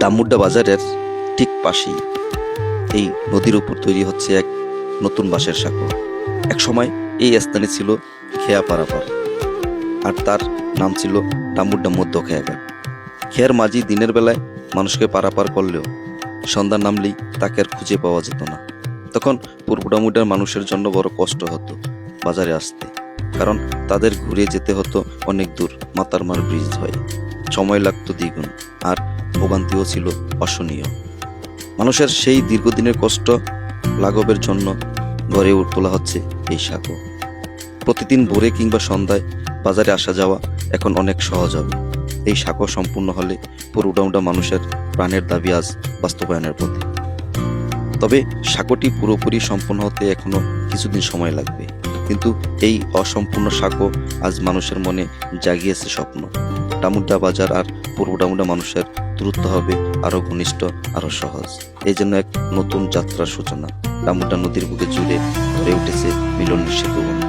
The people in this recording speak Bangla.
ডামুড্ডা বাজারের ঠিক পাশেই। এই নদীর উপর তৈরি হচ্ছে এক নতুন বাঁশের সাঁকো। এক সময় এই স্থানে ছিল খেয়া পারাপার, আর তার নাম ছিল ডামুড্ডা মধ্য খেয়াঘাট। খেয়ার মাঝি দিনের বেলায় মানুষকে পারাপার করলেও সন্ধ্যা নামলেই তাকে আর খুঁজে পাওয়া যেত না। তখন পূর্ব ডামুড্ডার মানুষের জন্য বড় কষ্ট হতো বাজারে আসতে, কারণ তাদের ঘুরে যেতে হতো অনেক দূর মাতারমার ব্রিজ হয়ে। সময় লাগতো দ্বিগুণ, আর ভোগান্তিও ছিল অসহনীয়। মানুষের সেই দীর্ঘদিনের কষ্ট লাঘবের জন্য গড়ে তোলা হচ্ছে এই সাঁকো প্রতিদিন ভোরে কিংবা সন্ধ্যায় বাজারে আসা যাওয়া এখন অনেক সহজ হবে। এই সাঁকো সম্পূর্ণ হলে পুরোটাউটা মানুষের প্রাণের দাবি আজ বাস্তবায়নের পথে। তবে সাঁকোটি পুরোপুরি সম্পূর্ণ হতে এখনও কিছুদিন সময় লাগবে। কিন্তু এই অসম্পূর্ণ সাঁকো আজ মানুষের মনে জাগিয়েছে স্বপ্ন। ডামুড্ডা বাজার আর পূর্ব ডামুড্ডা মানুষের দূরত্ব হবে, আরও ঘনিষ্ঠ, আরও সহজ। এই জন্য এক নতুন যাত্রার সূচনা। ডামুডা নদীর বুকে জুড়ে ধরে উঠেছে মিলন সেতু বন্ধন